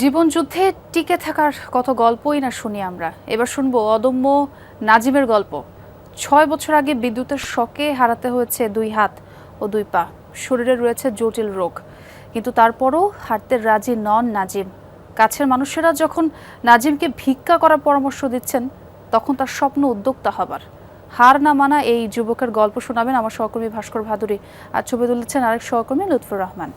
জীবনযুদ্ধে টিকে থাকার কত গল্পই না শুনি আমরা। এবার শুনব অদম্য নাজিমের গল্প। ছয় বছর আগে বিদ্যুতের শকে হারাতে হয়েছে দুই হাত ও দুই পা। শরীরে রয়েছে জটিল রোগ। কিন্তু তারপরও হারতে রাজি নন নাজিম। কাছের মানুষেরা যখন নাজিমকে ভিক্ষা করার পরামর্শ দিচ্ছেন, তখন তার স্বপ্ন উদ্যোক্তা হবার। হার না মানা এই যুবকের গল্প শোনাবেন আমার সহকর্মী ভাস্কর ভাদুরী। আর ছবি তুলেছেন আরেক সহকর্মী লুৎফুর রহমান।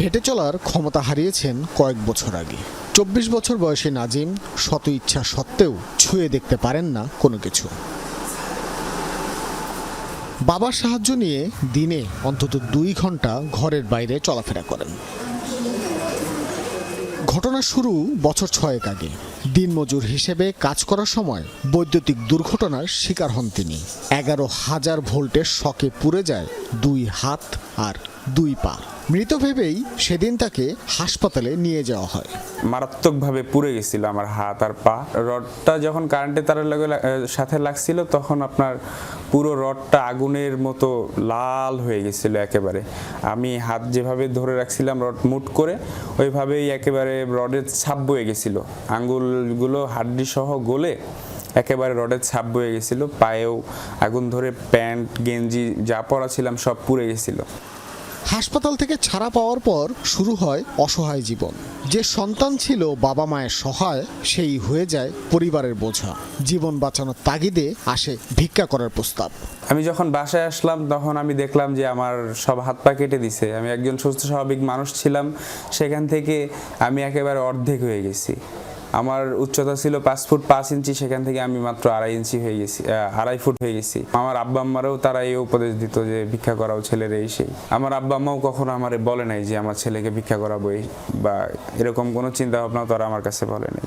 হেঁটে চলার ক্ষমতা হারিয়েছেন কয়েক বছর আগে। চব্বিশ বছর বয়সী নাজিম শত ইচ্ছা সত্ত্বেও ছুঁয়ে দেখতে পারেন না কোনো কিছু। বাবার সাহায্য নিয়ে দিনে অন্তত দুই ঘণ্টা ঘরের বাইরে চলাফেরা করেন। ঘটনা শুরু বছর ছয়েক আগে। দিনমজুর হিসেবে কাজ করার সময় বৈদ্যুতিক দুর্ঘটনার শিকার হন তিনি। এগারো হাজার ভোল্টের শকে পুড়ে যায় দুই হাত আর দুই পা। মৃত ভেবেই সেদিন তাকে হাসপাতালে নিয়ে যাওয়া হয়। মারাত্মকভাবে পুড়ে গেছিল আমার হাত আর পা। রডটা যখন কারেন্টে তারের লগে সাথে লাগছিল, তখন আপনার পুরো রডটা আগুনের মতো লাল হয়ে গেছিল একেবারে। আমি হাত যেভাবে ধরে রাখছিলাম রড মুট করে, ওইভাবেই একেবারে রডের ছাপ বয়ে গেছিল। আঙ্গুলগুলো হাড্ডি সহ গলে একেবারে রডের ছাপ বয়ে গেছিল। পায়েও আগুন ধরে প্যান্ট, গেঞ্জি যা পরা ছিলাম সব পুড়ে গেছিল। হাসপাতাল থেকে ছাড়া পাওয়ার পর শুরু হয় অসহায় জীবন। যে সন্তান ছিল বাবা মায়ের সহায়, সেই হয়ে যায় পরিবারের বোঝা। জীবন বাঁচানোর তাগিদে আসে ভিক্ষা করার প্রস্তাব। আমি যখন বাসায় আসলাম, তখন আমি দেখলাম যে আমার সব হাত পা কেটে দিছে। আমি একজন সুস্থ, স্বাভাবিক মানুষ ছিলাম। সেখান থেকে আমি একেবারে অর্ধেক হয়ে গেছি। আমার উচ্চতা ছিল পাঁচ ফুট পাঁচ ইঞ্চি, সেখান থেকে আমি মাত্র আড়াই ইঞ্চি হয়ে গেছি আড়াই ফুট হয়ে গেছি। আমার আব্বা আম্মারাও তারা এই উপদেশ দিত যে ভিক্ষা করাও ছেলের এই সেই। আমার আব্বা আম্মাও কখনো আমারে বলে নাই যে আমার ছেলেকে ভিক্ষা করাবো বা এরকম কোনো চিন্তা ভাবনাও তারা আমার কাছে বলে নাই।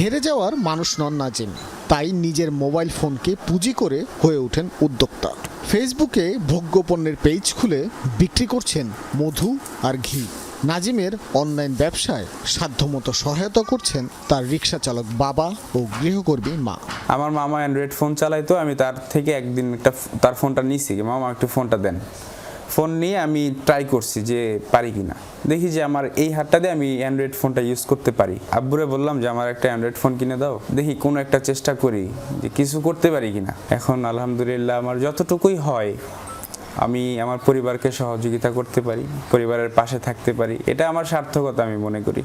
হেরে যাওয়ার মানুষ নন নাজিম, তাই নিজের মোবাইল ফোনকে পুঁজি করে হয়ে ওঠেন উদ্যোক্তা। ফেসবুকে ভোগ্যপণ্যের পেজ খুলে বিক্রি করছেন মধু আর ঘি। নাজিমের অনলাইন ব্যবসায় সাধ্যমতো সহায়তা করছেন তার রিক্সা চালক বাবা ও গৃহকর্মী মা। আমার মামা অ্যান্ড্রয়েড ফোন চালাইতো আমি তার থেকে একদিন একটা তার ফোনটা যে, মামা একটু ফোনটা দেন। ফোন নিয়ে আমি ট্রাই করছি যে পারি কিনা। দেখি যে আমার এই হাতটা দিয়ে আমি অ্যান্ড্রয়েড ফোনটা ইউজ করতে পারি। আব্বুরে বললাম যে আমার একটা অ্যান্ড্রয়েড ফোন কিনে দাও। দেখি কোনো একটা চেষ্টা করি যে কিছু করতে পারি কিনা। এখন আলহামদুলিল্লাহ আমার যতটুকুই হয় আমি আমার পরিবারকে সহযোগিতা করতে পারি, পরিবারের পাশে থাকতে পারি, এটা আমার সার্থকতা আমি মনে করি।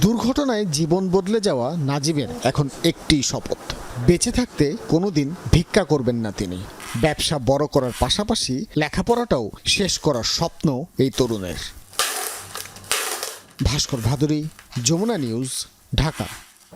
দুর্ঘটনায় জীবন বদলে যাওয়া নাজিমের এখন একটি শপথ। বেঁচে থাকতে কোনোদিন ভিক্ষা করবেন না তিনি। ব্যবসা বড় করার পাশাপাশি লেখাপড়াটাও শেষ করার স্বপ্ন এই তরুণের। ভাস্কর ভাদুরী, যমুনা নিউজ, ঢাকা।